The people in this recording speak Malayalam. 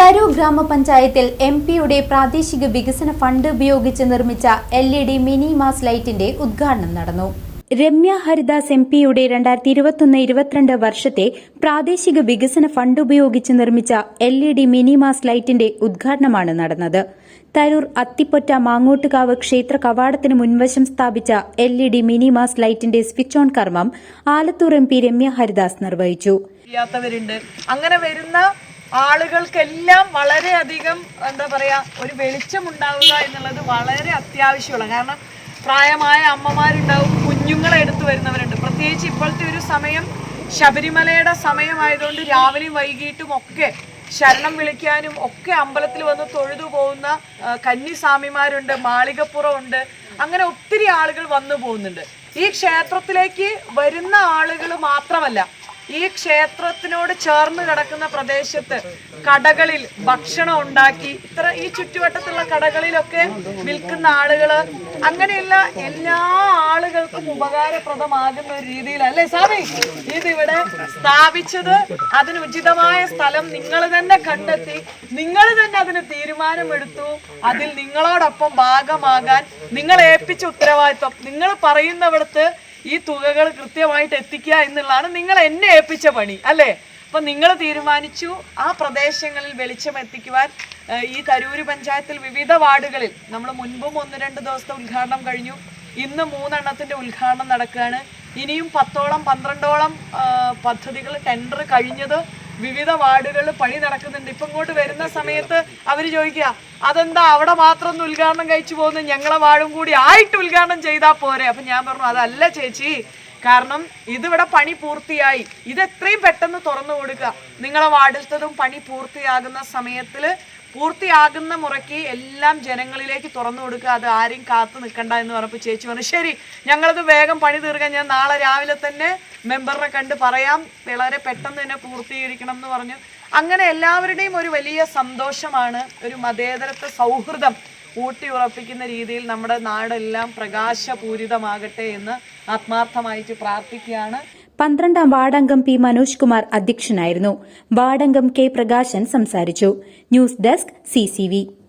തരൂർ ഗ്രാമപഞ്ചായത്തിൽ എം പിയുടെ പ്രാദേശിക വികസന ഫണ്ട് ഉപയോഗിച്ച് നിർമ്മിച്ച L E D mini mast ലൈറ്റിന്റെ ഉദ്ഘാടനം നടന്നു. രമ്യ ഹരിദാസ് എം പിയുടെ രണ്ടായിരത്തി ഇരുപത്തൊന്ന് ഇരുപത്തിരണ്ട് വർഷത്തെ പ്രാദേശിക വികസന ഫണ്ട് ഉപയോഗിച്ച് നിർമ്മിച്ച L E D mini mast ലൈറ്റിന്റെ ഉദ്ഘാടനമാണ് നടന്നത്. തരൂർ അത്തിപ്പൊറ്റ മാങ്ങോട്ടുകാവ് ക്ഷേത്ര കവാടത്തിന് മുൻവശം സ്ഥാപിച്ച L E D mini mast ലൈറ്റിന്റെ സ്വിച്ച് ഓൺ കർമ്മം ആലത്തൂർ എം പി രമ്യ ഹരിദാസ് നിർവഹിച്ചു. അങ്ങനെ വരുന്ന ആളുകൾക്കെല്ലാം വളരെയധികം എന്താ പറയുക ഒരു വെളിച്ചം ഉണ്ടാവുക എന്നുള്ളത് വളരെ അത്യാവശ്യമുള്ള കാരണം പ്രായമായ അമ്മമാരുണ്ടാവും കുഞ്ഞുങ്ങളെ എടുത്തു വരുന്നവരുണ്ട്. പ്രത്യേകിച്ച് ഇപ്പോഴത്തെ ഒരു സമയം ശബരിമലയുടെ സമയമായതുകൊണ്ട് രാവിലെയും വൈകിട്ടും ഒക്കെ ശരണം വിളിക്കാനും ഒക്കെ അമ്പലത്തിൽ വന്ന് തൊഴുതു പോകുന്ന കന്നിസ്വാമിമാരുണ്ട് മാളികപ്പുറമുണ്ട് അങ്ങനെ ഒത്തിരി ആളുകൾ വന്നു പോകുന്നുണ്ട്. ഈ ക്ഷേത്രത്തിലേക്ക് വരുന്ന ആളുകൾ മാത്രമല്ല ഈ ക്ഷേത്രത്തിനോട് ചേർന്ന് കിടക്കുന്ന പ്രദേശത്ത് കടകളിൽ ഭക്ഷണം ഉണ്ടാക്കി ഇത്ര ഈ ചുറ്റുവട്ടത്തുള്ള കടകളിലൊക്കെ വിൽക്കുന്ന ആളുകൾ അങ്ങനെയുള്ള എല്ലാ ആളുകൾക്കും ഉപകാരപ്രദമാകുന്ന ഒരു രീതിയിലല്ലേ സ്വാമി? ഇതിവിടെ സ്ഥാപിച്ചത് അതിന് ഉചിതമായ സ്ഥലം നിങ്ങൾ തന്നെ കണ്ടെത്തി നിങ്ങൾ തന്നെ അതിന് തീരുമാനമെടുത്തു. അതിൽ നിങ്ങളോടൊപ്പം ഭാഗമാകാൻ നിങ്ങൾ ഏൽപ്പിച്ച ഉത്തരവാദിത്വം. നിങ്ങൾ പറയുന്നിടത്ത് ഈ തുകകൾ കൃത്യമായിട്ട് എത്തിക്കുക എന്നുള്ളതാണ് നിങ്ങൾ എന്നെ ഏൽപ്പിച്ച പണി അല്ലേ? അപ്പൊ നിങ്ങൾ തീരുമാനിച്ചു ആ പ്രദേശങ്ങളിൽ വെളിച്ചം എത്തിക്കുവാൻ ഈ തരൂര് പഞ്ചായത്തിൽ വിവിധ വാർഡുകളിൽ നമ്മൾ മുൻപും ഒന്ന് രണ്ട് ദിവസത്തെ ഉദ്ഘാടനം കഴിഞ്ഞു. ഇന്ന് മൂന്നെണ്ണത്തിന്റെ ഉദ്ഘാടനം നടക്കുകയാണ്. ഇനിയും പത്തോളം പന്ത്രണ്ടോളം പദ്ധതികൾ ടെൻഡർ കഴിഞ്ഞത് വിവിധ വാർഡുകളിൽ പണി നടക്കുന്നുണ്ട്. ഇപ്പൊ ഇങ്ങോട്ട് വരുന്ന സമയത്ത് അവർ ചോദിക്കുക അതെന്താ അവിടെ മാത്രം ഒന്ന് ഉദ്ഘാടനം കഴിച്ചു പോകുന്നു ഞങ്ങളെ വാർഡും കൂടി ആയിട്ട് ഉദ്ഘാടനം ചെയ്താൽ പോരെ. അപ്പൊ ഞാൻ പറഞ്ഞു അതല്ല ചേച്ചി. കാരണം ഇതിവിടെ പണി പൂർത്തിയായി. ഇത് എത്രയും പെട്ടെന്ന് തുറന്നു കൊടുക്കുക. നിങ്ങളെ വാർഡിലത്തതും പണി പൂർത്തിയാകുന്ന സമയത്തിൽ പൂർത്തിയാകുന്ന മുറയ്ക്ക് എല്ലാം ജനങ്ങളിലേക്ക് തുറന്നു കൊടുക്കുക. അത് ആരെയും കാത്തു നിൽക്കണ്ട എന്ന് പറഞ്ഞപ്പോൾ ചേച്ചി പറഞ്ഞു ശരി ഞങ്ങളത് വേഗം പണി തീർക്കാൻ ഞാൻ നാളെ രാവിലെ തന്നെ മെമ്പറിനെ കണ്ട് പറയാം വളരെ പെട്ടെന്ന് തന്നെ പൂർത്തീകരിക്കണം എന്ന് പറഞ്ഞു. അങ്ങനെ എല്ലാവരുടെയും ഒരു വലിയ സന്തോഷമാണ് ഒരു മതേതരത്വ സൗഹൃദം ഊട്ടി ഉറപ്പിക്കുന്ന രീതിയിൽ നമ്മുടെ നാടെല്ലാം പ്രകാശപൂരിതമാകട്ടെ എന്ന് ആത്മാർത്ഥമായിട്ട് പ്രാർത്ഥിക്കുകയാണ്. പന്ത്രണ്ടാം വാർഡംഗം പി മനോജ് കുമാർ അധ്യക്ഷനായിരുന്നു. വാർഡംഗം കെ പ്രകാശൻ സംസാരിച്ചു. News desk CCV